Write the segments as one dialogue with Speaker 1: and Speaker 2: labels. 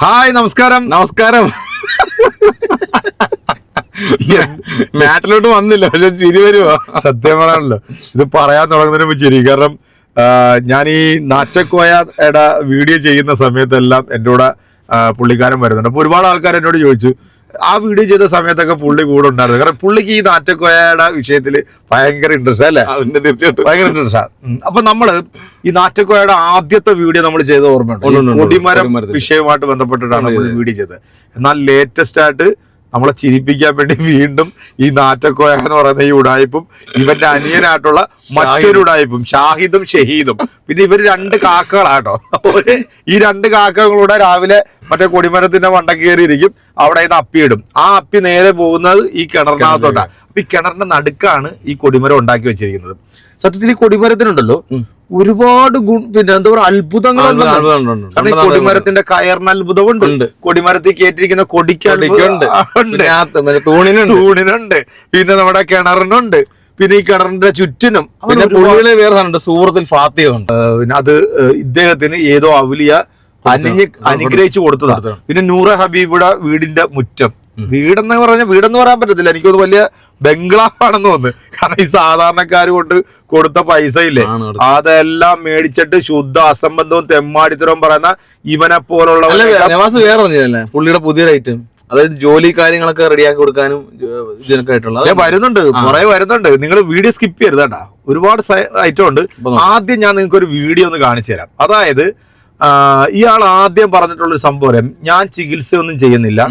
Speaker 1: Hi നമസ്കാരം.
Speaker 2: നമസ്കാരം. മാറ്റിലോട്ട് വന്നില്ല പക്ഷെ ചിരി വരുമോ
Speaker 1: സത്യം പറയാണല്ലോ ഇത് പറയാൻ തുടങ്ങുന്നതിന് മുമ്പ് ചിരി. കാരണം ഞാൻ ഈ നാറ്റക്കോയയുടെ വീഡിയോ ചെയ്യുന്ന സമയത്തെല്ലാം എന്റെ കൂടെ പുള്ളിക്കാരൻ വരുന്നുണ്ട്. അപ്പൊ ഒരുപാട് ആൾക്കാർ എന്നോട് ചോദിച്ചു ആ വീഡിയോ ചെയ്ത സമയത്തൊക്കെ പുള്ളി കൂടെ ഉണ്ടായിരുന്നു. കാരണം പുള്ളിക്ക് ഈ നാറ്റക്കോയയുടെ വിഷയത്തിൽ ഭയങ്കര ഇൻട്രസ്റ്റ് അല്ലേ?
Speaker 2: തീർച്ചയായിട്ടും.
Speaker 1: ഭയങ്കര ഇൻട്രസ്റ്റ് അപ്പൊ നമ്മൾ ഈ നാറ്റക്കോയയുടെ ആദ്യത്തെ വീഡിയോ നമ്മൾ ചെയ്ത ഓർമ്മയുണ്ട്. കൊടിമരം വിഷയവുമായിട്ട് ബന്ധപ്പെട്ടിട്ടാണ് നമ്മൾ വീഡിയോ ചെയ്തത്. എന്നാൽ ലേറ്റസ്റ്റ് ആയിട്ട് നമ്മളെ ചിരിപ്പിക്കാൻ വേണ്ടി വീണ്ടും ഈ നാറ്റക്കോയ എന്ന് പറയുന്ന ഈ ഉടായ്പും ഇവന്റെ അനിയനായിട്ടുള്ള മറ്റൊരു ഉടായ്പും ഷാഹിദും ഷഹീദും. പിന്നെ ഇവർ രണ്ട് കാക്കകളാട്ടോ. ഈ രണ്ട് കാക്കകളുടെ രാവിലെ മറ്റേ കൊടിമരത്തിന്റെ വണ്ട കയറിയിരിക്കും അവിടെ നിന്ന് അപ്പിയിടും. ആ അപ്പി നേരെ പോകുന്നത് ഈ കിണറിനകത്തോട്ടാണ് അപ്പൊ ഈ കിണറിന്റെ നടുക്കാണ് ഈ കൊടിമരം ഉണ്ടാക്കി വെച്ചിരിക്കുന്നത്. സത്യത്തിൽ ഈ കൊടിമരത്തിനുണ്ടല്ലോ ഒരുപാട് ഗുണ പിന്നെ എന്താ പറയുക
Speaker 2: അത്ഭുതങ്ങൾ
Speaker 1: കൊടിമരത്തിന്റെ കയറിന് അത്ഭുതമുണ്ട്. കൊടിമരത്തിൽ കേട്ടിരിക്കുന്ന കൊടിക്ക്
Speaker 2: പിന്നെ തൂണിനുണ്ട്.
Speaker 1: നമ്മുടെ കിണറിനുണ്ട്. പിന്നെ ഈ കിണറിന്റെ ചുറ്റിനും.
Speaker 2: പിന്നെ പുള്ളികളെ വേറെ സൂറത്തിൽ ഫാത്തിയുണ്ട്
Speaker 1: പിന്നെ അത് ഇദ്ദേഹത്തിന് ഏതോ അവലിയ അനുഞ്ഞ് അനുഗ്രഹിച്ചു കൊടുത്തതാ.
Speaker 2: കൊടുത്തതാ.
Speaker 1: പിന്നെ നൂറ ഹബീബിയുടെ വീടിന്റെ മുറ്റം. വീടെന്ന് പറഞ്ഞ വീടെന്ന് പറയാൻ പറ്റത്തില്ല. എനിക്കൊന്ന് വലിയ ബംഗ്ലാവാണെന്ന് തോന്നുന്നു. കാരണം ഈ സാധാരണക്കാർ കൊണ്ട് കൊടുത്ത പൈസ ഇല്ലേ അതെല്ലാം മേടിച്ചിട്ട് ശുദ്ധ അസംബന്ധവും തെമ്മാടിത്തരവും പറയുന്ന ഇവനെ പോലുള്ള
Speaker 2: വേറെ പറഞ്ഞല്ലേ പുള്ളിയുടെ പുതിയൊരു ഐറ്റം അതായത് ജോലി കാര്യങ്ങളൊക്കെ റെഡിയാക്കി കൊടുക്കാനും ഇതിനൊക്കെ
Speaker 1: ഞാൻ വരുന്നുണ്ട്. കുറെ വരുന്നുണ്ട്. നിങ്ങൾ വീഡിയോ സ്കിപ്പ് ചെയ്യരുത് കേട്ടാ. ഒരുപാട് ഐറ്റം ഉണ്ട്. ആദ്യം ഞാൻ നിങ്ങൾക്ക് ഒരു വീഡിയോ ഒന്ന് കാണിച്ചു തരാം. അതായത് ഇയാൾ ആദ്യം പറഞ്ഞിട്ടുള്ള ഒരു സംഭവം ഞാൻ ചികിത്സയൊന്നും ചെയ്യുന്നില്ല.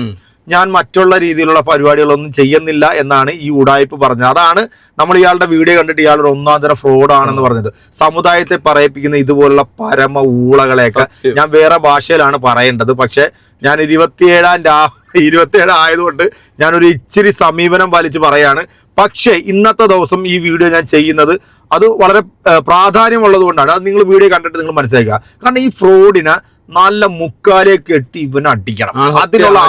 Speaker 1: ഞാൻ മറ്റുള്ള രീതിയിലുള്ള പരിപാടികളൊന്നും ചെയ്യുന്നില്ല എന്നാണ് ഈ ഉടായ്പ് പറഞ്ഞത്. അതാണ് നമ്മൾ ഇയാളുടെ വീഡിയോ കണ്ടിട്ട് ഒരു ഒന്നാം തരം ഫ്രോഡാണെന്ന് പറഞ്ഞത്. സമുദായത്തെ പറയിപ്പിക്കുന്ന ഇതുപോലുള്ള പരമ ഊളകളെയൊക്കെ ഞാൻ വേറെ ഭാഷയിലാണ് പറയേണ്ടത്. പക്ഷേ ഞാൻ ഇരുപത്തിയേഴാം രാ ഇരുപത്തിയേഴ് ആയതുകൊണ്ട് ഞാനൊരു ഇച്ചിരി സമീപനം പാലിച്ച് പറയാണ്. പക്ഷേ ഇന്നത്തെ ദിവസം ഈ വീഡിയോ ഞാൻ ചെയ്യുന്നത് അത് വളരെ പ്രാധാന്യമുള്ളത് കൊണ്ടാണ് അത് നിങ്ങൾ വീഡിയോ കണ്ടിട്ട് നിങ്ങൾ മനസ്സിലാക്കുക. കാരണം ഈ ഫ്രോഡിനെ നല്ല മുക്കാലെ കെട്ടി ഇവനെ അടിക്കണം. അതിനുള്ള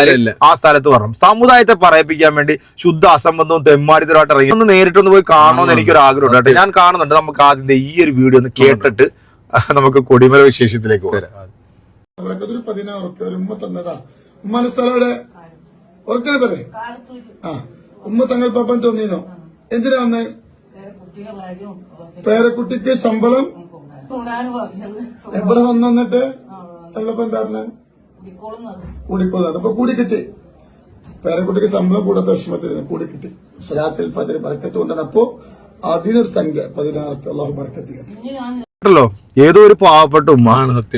Speaker 2: അടിക്കണം.
Speaker 1: ആ സ്ഥലത്ത് പറഞ്ഞു സമുദായത്തെ പറയിപ്പിക്കാൻ വേണ്ടി ശുദ്ധ അസംബന്ധവും തെമ്മാരിതരമായിട്ട് ഇറങ്ങി. ഒന്ന് നേരിട്ടൊന്ന് പോയി കാണണമെന്ന് എനിക്കൊരു ആഗ്രഹമുണ്ട് കേട്ടോ. ഞാൻ കാണുന്നുണ്ട്. നമുക്ക് ആദ്യം ഈ ഒരു വീഡിയോ ഒന്ന് കേട്ടിട്ട് നമുക്ക് കൊടിമല വിശേഷത്തിലേക്ക് പോകാം.
Speaker 3: ഉറുപ്പ്യ ഒരു ഉമ്മ തന്നതാ. ഉമ്മാന്റെ സ്ഥലം ഇവിടെ ഉറക്കനെ പറയേ? ആ ഉമ്മ തങ്ങൾ പാപ്പൻ തോന്നിയോ എന്തിനാ വന്നേ? പേരക്കുട്ടിക്ക് ശമ്പളം
Speaker 4: പറഞ്ഞത്
Speaker 3: എവിടെ വന്നു വന്നിട്ട് തള്ളപ്പം എന്താ പറഞ്ഞേ കൂടിക്കൊള്ളത് അപ്പൊ കൂടി കിട്ടി പേരക്കുട്ടിക്ക് ശമ്പളം കൂടാത്ത വിഷമത്തിരുന്നു കൂടി കിട്ടി സലാത്തിൽ ഫജർ ബർക്കത്ത് കൊണ്ടാണ് അപ്പോ അതിനൊരു സംഖ്യ പതിനാറ് അള്ളാഹു ബർക്കത്ത്
Speaker 1: കേട്ടല്ലോ ഏതോ ഒരു പാവപ്പെട്ട ഉമ്മ.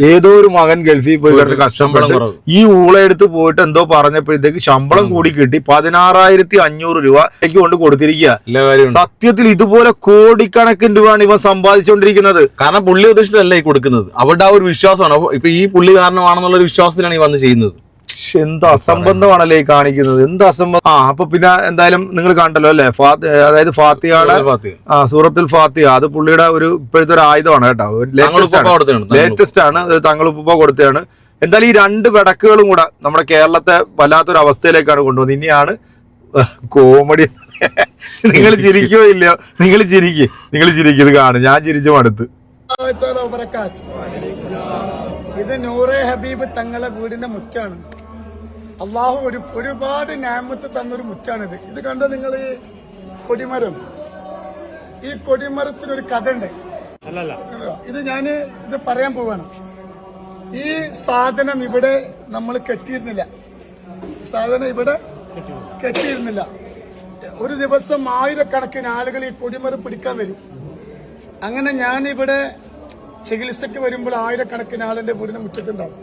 Speaker 1: ഏതോ ഒരു മകൻ ഗൾഫിൽ പോയി കിടന്ന് കഷ്ടപ്പെട്ട് ഈ ഊള എടുത്ത് പോയിട്ട് എന്തോ പറഞ്ഞപ്പോഴത്തേക്ക് ശമ്പളം കൂടി കിട്ടി പതിനാറായിരത്തി അഞ്ഞൂറ് രൂപ എനിക്ക് കൊണ്ട് കൊടുത്തിരിക്കുക സത്യത്തിൽ ഇതുപോലെ കോടിക്കണക്കിന് രൂപയാണ് ഇവൻ സമ്പാദിച്ചുകൊണ്ടിരിക്കുന്നത്.
Speaker 2: കാരണം പുള്ളി ഉദ്ദേശിച്ചിട്ടല്ല ഈ കൊടുക്കുന്നത്. അവരുടെ ആ ഒരു വിശ്വാസമാണ്. ഇപ്പൊ ഈ പുള്ളി കാരണമാണെന്നുള്ള ഒരു വിശ്വാസത്തിലാണ് ഈ വന്ന് ചെയ്യുന്നത്.
Speaker 1: എന്ത് അസംബന്ധമാണല്ലേ ഈ കാണിക്കുന്നത്? എന്ത് അസംബന്ധം ആ അപ്പൊ പിന്നെ എന്തായാലും നിങ്ങൾ കണ്ടല്ലോ അല്ലെ? അതായത് ഫാത്തിയുടെ ആ സൂറത്തുൽ ഫാത്തിയ അത് പുള്ളിയുടെ ഒരു ഇപ്പോഴത്തെ ഒരു ആയുധമാണ് കേട്ടോ.
Speaker 2: തങ്ങളുപ്പ തങ്ങളുപ്പ.
Speaker 1: ലേറ്റസ്റ്റ് ആണ്. തങ്ങൾ ഉപ്പ കൊടുത്തതാണ്. എന്തായാലും ഈ രണ്ട് വിടക്കുകളും കൂടെ നമ്മുടെ കേരളത്തെ വല്ലാത്തൊരു അവസ്ഥയിലേക്കാണ് കൊണ്ടുവന്നത്. ഇനിയാണ് കോമഡി. നിങ്ങൾ ചിരിക്കോ ഇല്ലയോ? നിങ്ങൾ ചിരിക്കുക നിങ്ങൾ ചിരിക്കും. ഇത് കാണും. ഞാൻ ചിരിച്ചു മടുത്ത്.
Speaker 3: ഇത് നൂറെ ഹബീബ് തങ്ങളെ വീടിന്റെ മുറ്റാണ് അള്ളാഹു ഒരു ഒരുപാട് ഞാമത്ത് തന്നൊരു മുറ്റാണിത്. ഇത് കണ്ട നിങ്ങൾ ഈ കൊടിമരം? ഈ കൊടിമരത്തിനൊരു കഥ ഉണ്ട് ഇത് ഞാൻ ഇത് പറയാൻ പോവാണ്. ഈ സാധനം ഇവിടെ നമ്മൾ കെട്ടിയിരുന്നില്ല. സാധനം ഇവിടെ കെട്ടിയിരുന്നില്ല. ഒരു ദിവസം ആയിരക്കണക്കിന് ആളുകൾ ഈ കൊടിമരം പിടിക്കാൻ വരും. അങ്ങനെ ഞാൻ ഇവിടെ ചികിത്സയ്ക്ക് വരുമ്പോൾ ആയിരക്കണക്കിന് ആളിന്റെ വീടിന് മുറ്റത്തുണ്ടാവും.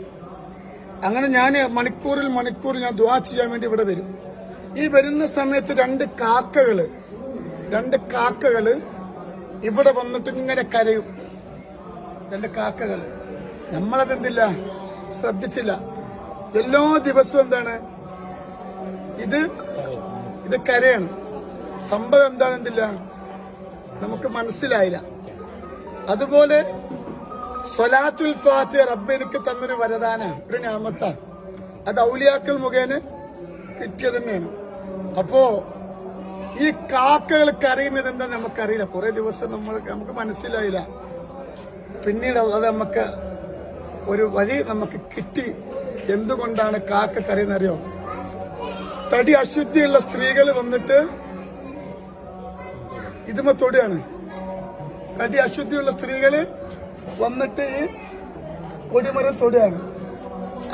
Speaker 3: അങ്ങനെ ഞാൻ മണിക്കൂറിൽ മണിക്കൂറിൽ ഞാൻ ദ്വാ ചെയ്യാൻ വേണ്ടി ഇവിടെ വരും. ഈ വരുന്ന സമയത്ത് രണ്ട് കാക്കകൾ രണ്ട് കാക്കകൾ ഇവിടെ വന്നിട്ട് ഇങ്ങനെ കരയും. രണ്ട് കാക്കകൾ. നമ്മളതെന്തില്ല? ശ്രദ്ധിച്ചില്ല. എല്ലാ ദിവസവും എന്താണ്? ഇത് ഇത് കരയാണ്. സംഭവം എന്താണെന്തില്ല നമുക്ക് മനസ്സിലായില്ല. അതുപോലെ സ്വലാത്തുൽ ഫാത്ത് റബ്ബ് എനിക്ക് തന്നൊരു വരദാന ഒരു ഞാമത്ത അത് ഔലിയാക്കൾ മുഖേന കിട്ടിയത് തന്നെയാണ്. അപ്പോ ഈ കാക്കകൾ കറിയുന്നത് എന്താ നമുക്കറിയില്ല. കുറെ ദിവസം നമ്മൾ നമുക്ക് മനസ്സിലായില്ല. പിന്നീട് അത് നമുക്ക് ഒരു വഴി നമുക്ക് കിട്ടി. എന്തുകൊണ്ടാണ് കാക്ക കറിയുന്നറിയോ തടി അശുദ്ധിയുള്ള സ്ത്രീകൾ വന്നിട്ട് ഇതുമ തൊടിയാണ് തടി അശുദ്ധിയുള്ള സ്ത്രീകൾ വന്നിട്ട് കൊടിമരം തൊടുകയാണ്.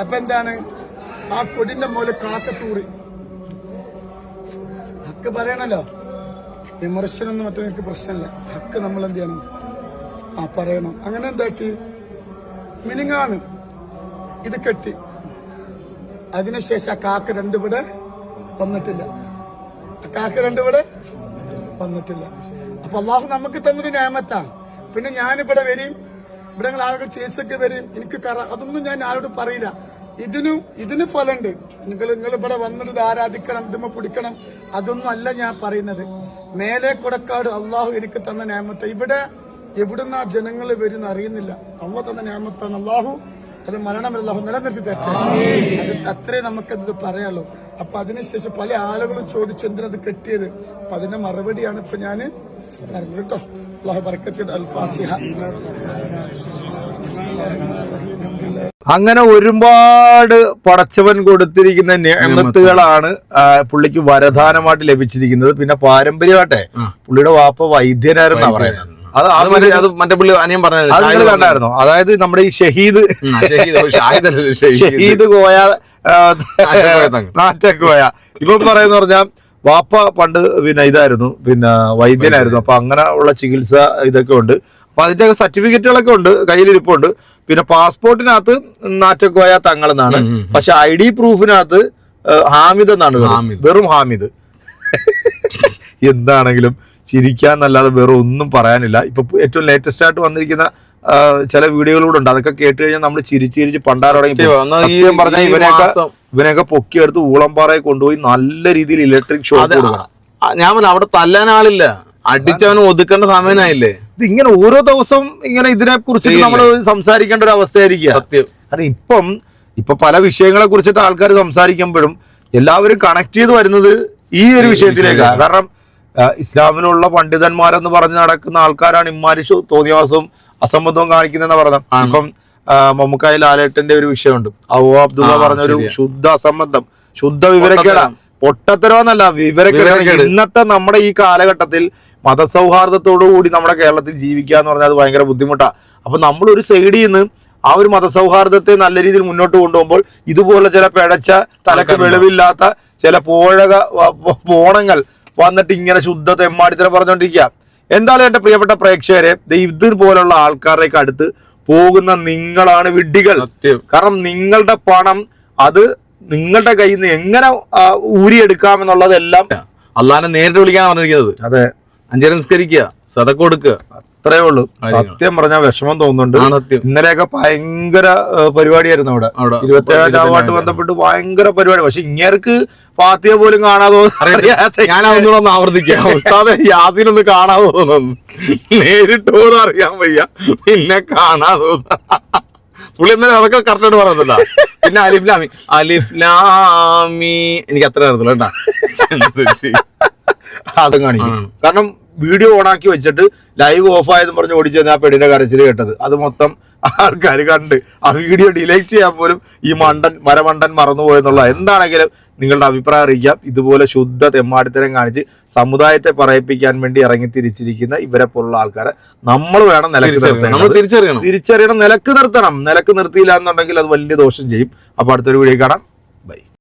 Speaker 3: അപ്പൊ എന്താണ്? ആ കൊടിന്റെ മുകളിൽ കാക്ക തൂറി ഹക്ക് പറയണല്ലോ. വിമർശനമൊന്നും മറ്റേ എനിക്ക് പ്രശ്നമില്ല. ഹക്ക് നമ്മൾ എന്ത് ചെയ്യണം? ആ പറയണം. അങ്ങനെ എന്താക്കി? മിനിങ്ങാണ് ഇത് കെട്ടി. അതിനുശേഷം ആ കാക്ക രണ്ടുപടെ വന്നിട്ടില്ല. ആ കാക്ക രണ്ടുപടെ വന്നിട്ടില്ല. അപ്പൊ അള്ളാഹു നമുക്ക് തന്നൊരു ന്യായമത്താണ് പിന്നെ ഞാനിവിടെ വരും. ഇവിടെ ഞങ്ങൾ ആളുകൾ ചികിത്സക്ക് വരും. എനിക്ക് കറ അതൊന്നും ഞാൻ ആരോട് പറയില്ല. ഇതിനും ഇതിന് ഫലമുണ്ട്. നിങ്ങൾ നിങ്ങൾ ഇവിടെ വന്നിട്ട് ആരാധിക്കണം ഇതുമ്മ പിടിക്കണം അതൊന്നും അല്ല ഞാൻ പറയുന്നത്. മേലെ കൊടക്കാട് അള്ളാഹു എനിക്ക് തന്ന ന്യായമത്തെ ഇവിടെ എവിടുന്ന ജനങ്ങൾ വരുന്ന അറിയുന്നില്ല. അള്ളാഹ് തന്ന ന്യായമത്താണ് അള്ളാഹു. അത് മരണം അള്ളാഹു നിലനിർത്തി തരട്ടെ. അത് അത്രേ നമുക്കത് പറയാലോ അപ്പൊ അതിനുശേഷം പല ആളുകളും ചോദിച്ചു എന്തിനത് കെട്ടിയത്? അപ്പൊ അതിന്റെ മറുപടിയാണ് ഇപ്പൊ ഞാൻ പറഞ്ഞത് കേട്ടോ.
Speaker 1: അങ്ങനെ ഒരുപാട് പടച്ചവൻ കൊടുത്തിരിക്കുന്ന നിയമത്തുകളാണ് പുള്ളിക്ക് വരദാനമായിട്ട് ലഭിച്ചിരിക്കുന്നത്. പിന്നെ പാരമ്പര്യമായിട്ടെ പുള്ളിയുടെ വാപ്പ വൈദ്യനായിരുന്നാ പറയുന്നത്. അത്
Speaker 2: അത് മറ്റേ അത് മറ്റേ പുള്ളി അനിയൻ
Speaker 1: അത് നിങ്ങൾ
Speaker 2: പറഞ്ഞത്
Speaker 1: കണ്ടായിരുന്നോ? അതായത് നമ്മുടെ ഈ ഷഹീദ്.
Speaker 2: ഷാഹിദ്
Speaker 1: ഷഹീദ് കോയ.
Speaker 2: നാറ്റക്കോയ
Speaker 1: ഇപ്പൊ പറയുന്ന പറഞ്ഞാൽ വാപ്പ പണ്ട് പിന്നെ ഇതായിരുന്നു പിന്നെ വൈദ്യനായിരുന്നു. അപ്പൊ അങ്ങനെ ഉള്ള ചികിത്സ ഇതൊക്കെ ഉണ്ട്. അപ്പൊ അതിന്റെ സർട്ടിഫിക്കറ്റുകളൊക്കെ ഉണ്ട് കയ്യിലിരിപ്പുണ്ട്. പിന്നെ പാസ്പോർട്ടിനകത്ത് നാറ്റക്കോയ തങ്ങൾ എന്നാണ് പക്ഷെ ഐ ഡി പ്രൂഫിനകത്ത് ഹാമിദ് എന്നാണ് വെറും.
Speaker 2: ഹാമിദ്.
Speaker 1: എന്താണെങ്കിലും ചിരിക്കാൻ വേറെ ഒന്നും പറയാനില്ല. ഇപ്പൊ ഏറ്റവും ലേറ്റസ്റ്റ് ആയിട്ട് വന്നിരിക്കുന്ന ചില വീഡിയോകളൂടെ ഉണ്ട്. അതൊക്കെ കേട്ട് കഴിഞ്ഞാൽ നമ്മൾ ചിരിച്ച് ചിരിച്ച് പണ്ടാറടങ്ങി സത്യം പറഞ്ഞാൽ
Speaker 2: ഈ
Speaker 1: ഇവനെയൊക്കെ പൊക്കിയെടുത്ത് ഊളംപാറയെ കൊണ്ടുപോയി നല്ല രീതിയിൽ ഇലക്ട്രിക് ഷോക്ക് കൊടുക്കണം.
Speaker 2: ഞാൻ പറഞ്ഞു അവിടെ തല്ലാൻ ആളില്ല. അടിച്ചവന് ഒതുക്കേണ്ട സമയനായില്ലേ
Speaker 1: ഇത് ഇങ്ങനെ ഓരോ ദിവസം ഇങ്ങനെ ഇതിനെ കുറിച്ചിട്ട് നമ്മൾ സംസാരിക്കേണ്ട ഒരു അവസ്ഥയായിരിക്കും
Speaker 2: സത്യം.
Speaker 1: കാരണം ഇപ്പം ഇപ്പൊ പല വിഷയങ്ങളെ കുറിച്ചിട്ട് ആൾക്കാർ സംസാരിക്കുമ്പോഴും എല്ലാവരും കണക്ട് ചെയ്ത് വരുന്നത് ഈ ഒരു വിഷയത്തിലേക്കാണ് കാരണം ഇസ്ലാമിലുള്ള പണ്ഡിതന്മാരെന്ന് പറഞ്ഞ് നടക്കുന്ന ആൾക്കാരാണ് ഇമ്മാരി തോന്നിയവാസവും അസംബന്ധവും കാണിക്കുന്നതെന്ന് പറഞ്ഞത്. ഇപ്പം ആ, മമ്മൂക്കായ ലാലേട്ടന്റെ ഒരു വിഷയമുണ്ട്. അവ അബ്ദുള്ള
Speaker 2: പറഞ്ഞൊരു
Speaker 1: ശുദ്ധ അസംബന്ധം ശുദ്ധ വിവരക്കേടാ. പൊട്ടത്തരവെന്നല്ല
Speaker 2: വിവരക്കേട്.
Speaker 1: ഇന്നത്തെ നമ്മുടെ ഈ കാലഘട്ടത്തിൽ മതസൗഹാർദ്ദത്തോടു കൂടി നമ്മുടെ കേരളത്തിൽ ജീവിക്കുക എന്ന് പറഞ്ഞാൽ അത് ഭയങ്കര ബുദ്ധിമുട്ടാണ് അപ്പൊ നമ്മൾ ഒരു സൈഡിൽ നിന്ന് ആ ഒരു മതസൗഹാർദ്ദത്തെ നല്ല രീതിയിൽ മുന്നോട്ട് കൊണ്ടുപോകുമ്പോൾ ഇതുപോലെ ചില പിഴച്ച തലക്ക്. വെളിവില്ലാത്ത ചില പോഴക പോണങ്ങൾ വന്നിട്ട് ഇങ്ങനെ ശുദ്ധ തെമ്മാടിത്തരം പറഞ്ഞുകൊണ്ടിരിക്കുക. എന്തായാലും എന്റെ പ്രിയപ്പെട്ട പ്രേക്ഷകരെ ദേ ഇതുപോലുള്ള ആൾക്കാരുടെയൊക്കെ അടുത്ത് പോകുന്ന നിങ്ങളാണ് വിഡ്ഢികൾ. കാരണം നിങ്ങളുടെ പണം അത് നിങ്ങളുടെ കയ്യിൽ നിന്ന് എങ്ങനെ ഊരിയെടുക്കാം ഊരിയെടുക്കാമെന്നുള്ളതെല്ലാം
Speaker 2: അള്ളാനെ നേരിട്ട് വിളിക്കാൻ പറഞ്ഞിരിക്കുന്നത്.
Speaker 1: അതെ.
Speaker 2: അഞ്ചര നിസ്കരിക്കുക സതക്ക് കൊടുക്കുക.
Speaker 1: അത്രേ ഉള്ളൂ. സത്യം പറഞ്ഞാൽ വിഷമം തോന്നുന്നുണ്ട്. ഇന്നലെയൊക്കെ ഭയങ്കര പരിപാടിയായിരുന്നു അവിടെ. ഇരുപത്തേഴാം രാവുമായിട്ട് ബന്ധപ്പെട്ട് ഭയങ്കര പരിപാടി. പക്ഷെ ഇങ്ങേർക്ക് ഫാത്തിയ പോലും കാണാതെ
Speaker 2: ഞാൻ ആവർത്തിക്കാം. ഉസ്താദ് യാസീൻ ഒന്ന് കാണാതെ നേരിട്ട് പോലും അറിയാൻ വയ്യ. പിന്നെ കാണാതെ പുള്ളി എന്നാലും അതൊക്കെ കറക്റ്റായിട്ട് പറയുന്നില്ല പിന്നെ അലിഫ്ലാമി അലിഫ്ലാമി അലിഫ് ലാമി. എനിക്ക് അത്ര അറിയത്തില്ല കേട്ടാ?
Speaker 1: അതും കാണിക്കും. കാരണം വീഡിയോ ഓണാക്കി വെച്ചിട്ട് ലൈവ് ഓഫ് ആയെന്ന് പറഞ്ഞ് ഓടിച്ചു തന്നെ ആ പെണ്ണിന്റെ കരച്ചിൽ കേട്ടത്. അത് മൊത്തം ആൾക്കാർ കണ്ട്. ആ വീഡിയോ ഡിലൈറ്റ് ചെയ്യാൻ പോലും ഈ മണ്ടൻ മരമണ്ടൻ മറന്നുപോയെന്നുള്ള എന്താണെങ്കിലും നിങ്ങളുടെ അഭിപ്രായം അറിയിക്കാം. ഇതുപോലെ ശുദ്ധ തെമ്മാടിത്തരം കാണിച്ച് സമുദായത്തെ പറയിപ്പിക്കാൻ വേണ്ടി ഇറങ്ങി തിരിച്ചിരിക്കുന്ന ഇവരെ പോലുള്ള ആൾക്കാരെ നമ്മൾ വേണം
Speaker 2: നിലയ്ക്ക് നമ്മൾ തിരിച്ചറിയണം.
Speaker 1: തിരിച്ചറിയണം. നിലയ്ക്ക് നിർത്തണം. നിലയ്ക്ക് നിർത്തിയില്ല എന്നുണ്ടെങ്കിൽ അത് വലിയ ദോഷം ചെയ്യും. അപ്പൊ അടുത്തൊരു വീഡിയോ കാണാം.